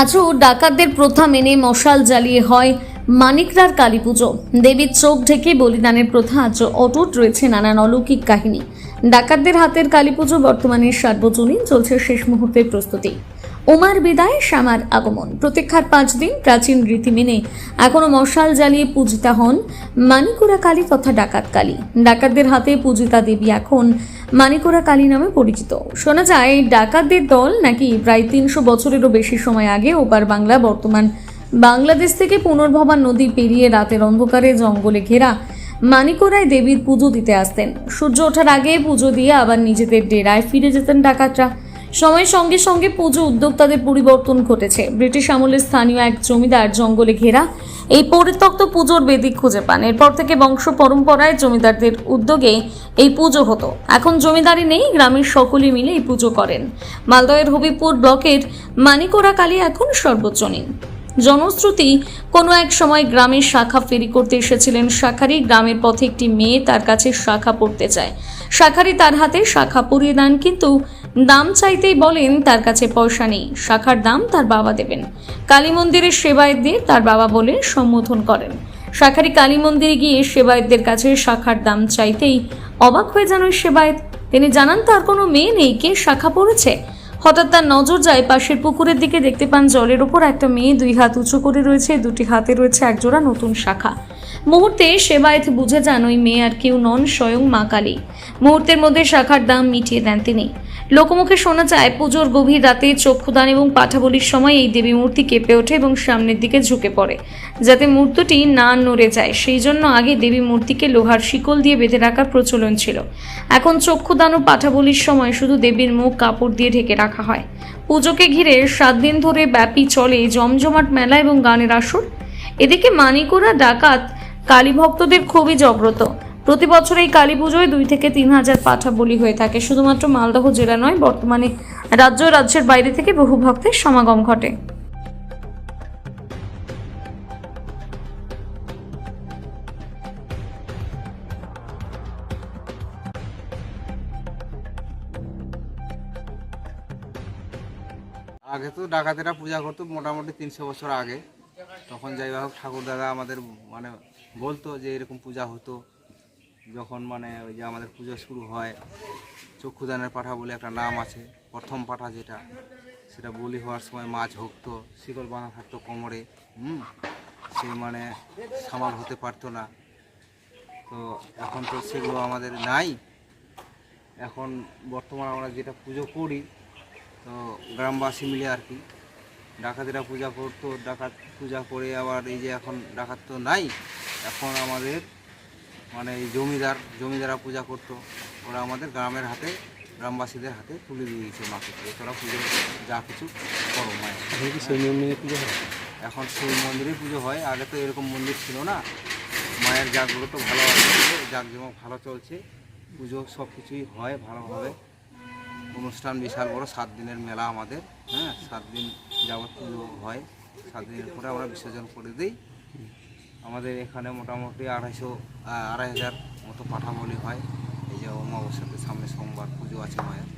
আজও ডাকাতদের প্রথা মেনে মশাল জ্বালিয়ে হয় মানিকরার কালী পুজো দেবীর চোখ ঢেকে বলিদানের প্রথা আজ অটুট রয়েছে নানান অলৌকিক কাহিনী। ডাকাতদের হাতের কালী পুজো বর্তমানে সার্বজনীন, চলছে শেষ মুহূর্তের প্রস্তুতি। উমার বিদায় শ্যামার আগমন। প্রতীক্ষার পাঁচ দিন প্রাচীন রীতি মেনে এখনও মশাল জ্বালিয়ে পূজিতা হন মানিকুরা কালী তথা ডাকাত কালী। ডাকাতদের হাতে পূজিতা দেবী এখন মানিকুরা কালী নামে পরিচিত। শোনা যায় এই ডাকাতদের দল নাকি প্রায় তিনশো বছরেরও বেশি সময় আগে ওপার বাংলা বর্তমান বাংলাদেশ থেকে পুনর্ভবা নদী পেরিয়ে রাতের অন্ধকারে জঙ্গলে ঘেরা মানিকোরায় দেবীর পুজো দিতে আসতেন। সূর্য ওঠার আগে পুজো দিয়ে আবার নিজেদের ডেরায় ফিরে যেতেন ডাকাতরা। সময়ের সঙ্গে সঙ্গে পুজো উদ্যোক্তাদের পরিবর্তন ঘটেছে। ব্রিটিশ আমলের স্থানীয় এক জমিদার জঙ্গলে ঘেরা এই পরিত্যক্ত পুজোর বেদি খুঁজে পান। এরপর থেকে বংশ পরম্পরায় জমিদারদের উদ্যোগে এই পুজো হতো। এখন জমিদারি নেই, গ্রামের সকলে মিলে এই পুজো করেন। মালদহের হবিপুর ব্লকের মানিকোরা কালী এখন সর্বজনীন জনশ্রুতি, কোনো এক সময় গ্রামের শাখা ফেরি করতে এসেছিলেন শাখারি। গ্রামের পথে একটি মেয়ে তার কাছে শাখা পড়তে চায়। শাখারি তার হাতে শাখা পরিয়ে দেন, কিন্তু দাম চাইতেই বলেন তার কাছে পয়সা নেই, শাখার দাম তার বাবা দেবেন। কালী মন্দিরের সেবায়তদের তার বাবা বলে সম্বোধন করেন। শাখারি কালী মন্দিরে গিয়ে সেবায়তদের কাছে শাখার দাম চাইতেই অবাক হয়ে যান ওই সেবায়ত। তিনি জানান, তার কোনো মেয়ে নেই, কে শাখা পড়েছে? হঠাৎ তার নজর যায়, পাশের পুকুরের দিকে দেখতে পান জলের ওপর একটা মেয়ে দুই হাত উঁচু করে রয়েছে, দুটি হাতে রয়েছে একজোড়া নতুন শাখা। মুহূর্তে সেবায়েত বুঝে যান, ওই মেয়ে আর কেউ নন, স্বয়ং মা কালী। মুহূর্তের মধ্যে শাখার দাম মিটিয়ে দেন তিনি। লোকমুখে শোনা যায়, পুজোর গভীর রাতে চক্ষুদান এবং পাঠাবলির সময় এই দেবী মূর্তি কেঁপে ওঠে এবং সামনের দিকে ঝুঁকে পড়ে। যাতে মূর্তিটি না নড়ে যায়, সেই জন্য আগে দেবী মূর্তিকে লোহার শিকল দিয়ে বেঁধে রাখার প্রচলন ছিল। এখন চক্ষুদান ও পাঠাবলির সময় শুধু দেবীর মুখ কাপড় দিয়ে ঢেকে রাখা হয়। পুজোকে ঘিরে সাত দিন ধরে ব্যাপী চলে জমজমাট মেলা এবং গানের আসর। এদিকে মানিকুরা ডাকাত কালী ভক্তদের খুবই জাগ্রত প্রতি বছর এই কালী পুজোয় দুই থেকে তিন হাজার পাঠা বলি হয়ে থাকে। শুধুমাত্র মালদহ জেলা নয়, বর্তমানে রাজ্য রাজ্যের বাইরে থেকে বহু ভক্তের সমাগম ঘটে। আগে তো ডাকাতেরা পূজা করতো মোটামুটি তিনশো বছর আগে। তখন যাই হোক ঠাকুর দাদা আমাদের মানে বলতো যে এরকম পূজা হতো। যখন মানে ওই যে আমাদের পুজো শুরু হয়, চক্ষুদানের পাঠা বলে একটা নাম আছে, প্রথম পাঠা যেটা, সেটা বলি হওয়ার সময় মাছ হকতো শিকল বাঁধা থাকতো কোমরে, হুম? সে মানে সামাল হতে পারতো না। তো এখন তো সেগুলো আমাদের নাই। এখন বর্তমান আমরা যেটা পুজো করি, তো গ্রামবাসী মিলে আর কি। ডাকাতেরা পূজা করতো, ডাকাত পূজা করে আবার এই যে এখন ডাকাত তো নাই, এখন আমাদের মানে এই জমিদার জমিদারা পূজা করতো ওরা আমাদের গ্রামের হাতে গ্রামবাসীদের হাতে তুলে দিয়ে দিয়েছে মাকে তোরা পুজো যা কিছু করো মায়ের। সেই পুজো হয়? এখন সেই মন্দিরে পুজো হয়। আগে তো এরকম মন্দির ছিল না। মায়ের জাগগুলো তো ভালো আছে জাঁকজমক ভালো চলছে। পুজো সব কিছুই হয় ভালোভাবে। অনুষ্ঠান বিশাল বড় সাত দিনের মেলা আমাদের হ্যাঁ? সাত দিন যাবত পুজো হয়। সাত দিনের পরে আমরা বিসর্জন করে দিই। আমাদের এখানে মোটামুটি আড়াইশো আড়াই হাজার মতো পাঠা বলি হয়। এই যে অমাবস্যাতে সামনে সোমবার পুজো আছে মায়ের।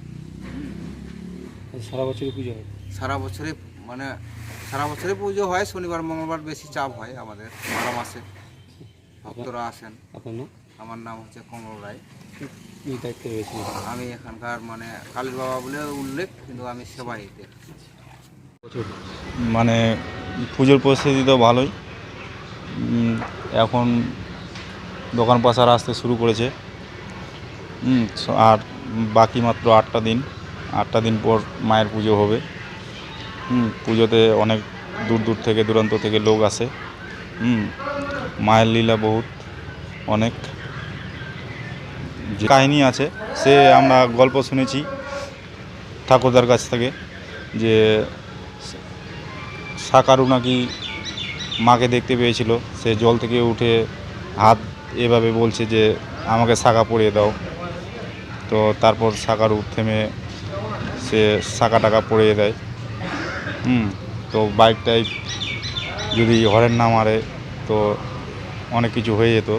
সারা বছরই পুজো হয়? সারা বছরে মানে সারা বছরে পুজো হয় শনিবার মঙ্গলবার বেশি চাপ হয় আমাদের বারো মাসে। ভক্তরা আসেন। আমার নাম হচ্ছে কমল রায়। আমি এখানকার মানে কালীর বাবা বলে উল্লেখ কিন্তু আমি সেবাইতে বছর মানে পুজোর পরিস্থিতি তো ভালোই। এখন দোকান পাশার আসতে শুরু করেছে। আর বাকি মাত্র আটটা দিন আটটা দিন পর মায়ের পুজো হবে। পুজোতে অনেক দূর দূর থেকে, দূরান্ত থেকে লোক আসে। মায়ের লীলা বহুত, অনেক। যে কাহিনী আছে, সে আমরা গল্প শুনেছি ঠাকুরদার কাছ থেকে, যে সাকারু নাকি মাকে দেখতে পেয়েছিল। সে জল থেকে উঠে হাত এভাবে বলছে যে, আমাকে শাখা পরিয়ে দাও। তো তারপর সাকারু থেমে সে শাখা টাকা পরিয়ে দেয়। হুম, তো বাইকটাই যদি হরেন না মারে, তো অনেক কিছু হয়ে যেত।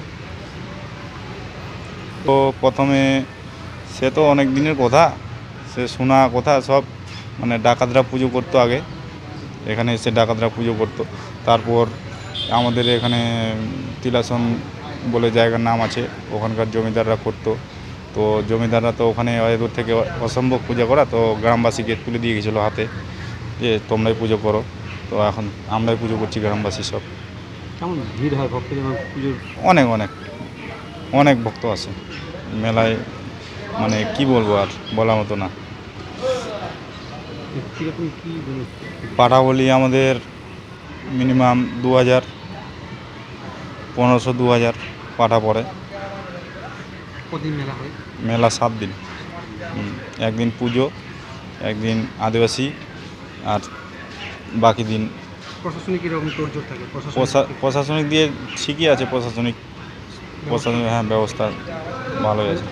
তো প্রথমে সে তো অনেক দিনের কথা, সে শোনা কথা সব মানে ডাকাতরা পুজো করতো আগে। এখানে এসে ডাকাতরা পুজো করতো। তারপর আমাদের এখানে তিলাসন বলে জায়গার নাম আছে ওখানকার জমিদাররা করতো। তো জমিদাররা তো ওখানে এদূর থেকে অসম্ভব পূজা করা তো গ্রামবাসীকে তুলে দিয়ে গেছিল হাতে যে তোমরাই পুজো করো। তো এখন আমরাই পুজো করছি গ্রামবাসী সব। কেমন ভিড় হয় ভক্ত পুজোর? অনেক অনেক অনেক ভক্ত আছে মেলায় মানে কি বলব আর বলার মতো না। কীরকম কী পাঠা বলি আমাদের মিনিমাম দু হাজার পনেরোশো দু হাজার পাঠা পড়ে। কদিন মেলা হয়? মেলা সাত দিন। একদিন পুজো একদিন আদিবাসী আর বাকি দিন প্রশাসনিক তোড়জোড় থাকে? প্রশাসনিক দিয়ে ঠিকই আছে প্রশাসনিক প্রশাসনিক হ্যাঁ ব্যবস্থা ভালোই আছে।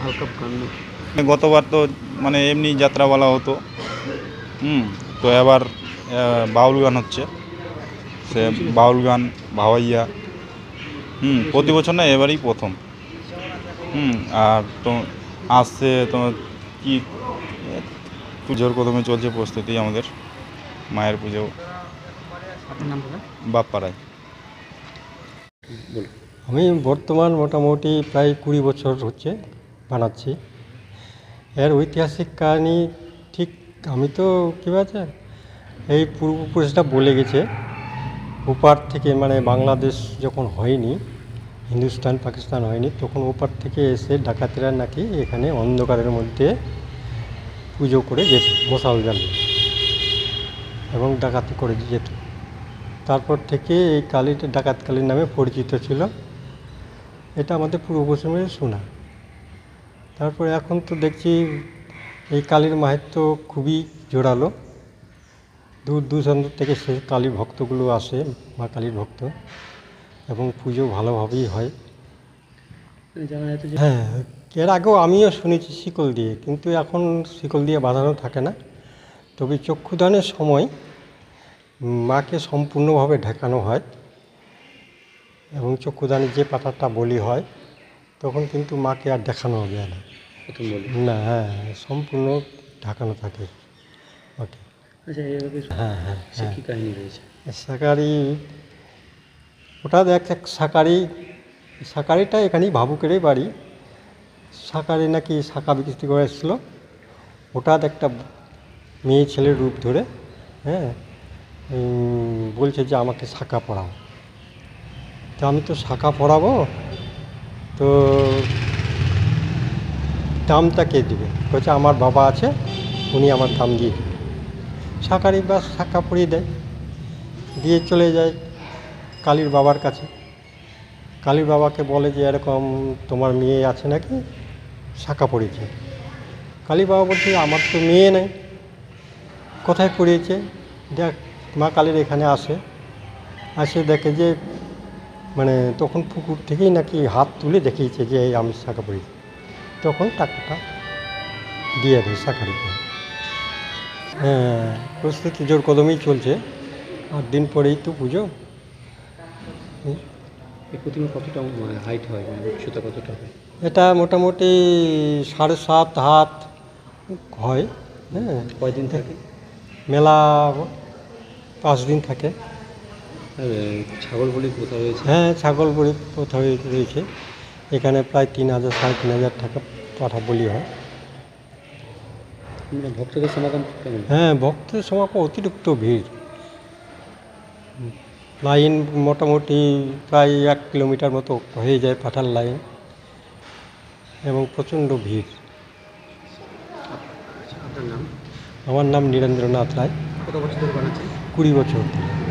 গতবার তো মানে এমনি যাত্রা বলা হতো হুম তো এবার বাউল গান হচ্ছে। সে বাউল গান ভাওয়াইয়া হুম প্রতি বছর না এবারই প্রথম। হুম আর তো আসছে তোমার কি পুজোর প্রথমে চলছে প্রস্তুতি আমাদের মায়ের পুজো। বাপ্পারায়। আমি বর্তমান মোটামুটি প্রায় কুড়ি বছর হচ্ছে বানাচ্ছি। এর ঐতিহাসিক কাহিনী আমি তো কী আছে এই পূর্বপুরুষরা বলে গেছে। ওপার থেকে মানে বাংলাদেশ যখন হয়নি, হিন্দুস্তান, পাকিস্তান হয়নি, তখন ওপার থেকে এসে ডাকাতেরা নাকি এখানে অন্ধকারের মধ্যে পুজো করে যেত, মশাল জ্বালিয়ে। এবং ডাকাতি করে যেত। তারপর থেকে এই কালীটা ডাকাত কালীর নামে পরিচিত ছিল। এটা আমাদের পূর্বপশ্চিমের শোনা। তারপরে এখন তো দেখছি এই কালীর মাহাত্ম খুবই জোরালো। দূর দূরান্ত থেকে সে কালী ভক্তগুলো আসে মা কালীর ভক্ত এবং পুজো ভালোভাবেই হয়। হ্যাঁ এর আগেও আমিও শুনেছি শিকল দিয়ে কিন্তু এখন শিকল দিয়ে বাঁধানো থাকে না। তবে চক্ষুদানের সময় মাকে সম্পূর্ণভাবে ঢেকানো হয় এবং চক্ষুদানের যে পাতাটা বলি হয় তখন কিন্তু মাকে আর দেখানো যায় না। প্রথম বলি? না হ্যাঁ সম্পূর্ণ ঢাকানো থাকে। ওকে। আচ্ছা হ্যাঁ হ্যাঁ সে হ্যাঁ। কী কাহিনী রয়েছে। শাকারি ওটা দেখ এক শাকারি শাকারিটা এখানেই ভাবুকেরই বাড়ি। শাকারি নাকি শাখা বিকৃতি করে এসেছিল। হঠাৎ একটা মেয়ে ছেলের রূপ ধরে হ্যাঁ বলছে যে আমাকে শাখা পড়াও। তো আমি তো শাখা পড়াবো তো দামটা কে দেবে? বলছে, আমার বাবা আছে, উনি আমার দাম দিয়ে দেবে। শাকারি বা শাখা পরিয়ে দেয়, দিয়ে চলে যায় কালীর বাবার কাছে। কালীর বাবাকে বলে যে, এরকম তোমার মেয়ে আছে নাকি? শাখা পড়েছে কালী বাবা বলছে, আমার তো মেয়ে নেই। কোথায় পড়িয়েছে দেখ, মা কালীর এখানে আসে। আসে দেখে যে মানে তখন পুকুর থেকেই নাকি হাত তুলে দেখিয়েছে যে আমি শাখা পড়েছি তখন টাকাটা দিয়ে দেয় শাখারিকে হ্যাঁ প্রস্তুতি জোর কদমেই চলছে। আট দিন পরেই তো পুজো। এই প্রতিমা কতটা হাইট হয় মানে উচ্চতা কতটা হয়? এটা মোটামুটি সাড়ে সাত হাত হয় হ্যাঁ। কয়দিন থাকে? মেলা পাঁচ দিন থাকে। ছাগল বলি কোথাও রয়েছে? হ্যাঁ ছাগল বলি কোথাও রয়েছে। এখানে প্রায় তিন হাজার সাড়ে তিন হাজার টাকা পাঠা বলি হয়। মানে ভক্তদের সমাগম হ্যাঁ ভক্তদের সমাগম অতিরিক্ত ভিড়। লাইন মোটামুটি প্রায় এক কিলোমিটার মতো হয়ে যায় পাঠার লাইন এবং প্রচণ্ড ভিড়। আচ্ছা, নাম? আমার নাম নীরেন্দ্রনাথ রায়। কত বছর ধরে বানাচ্ছেন? কুড়ি বছর ধরে।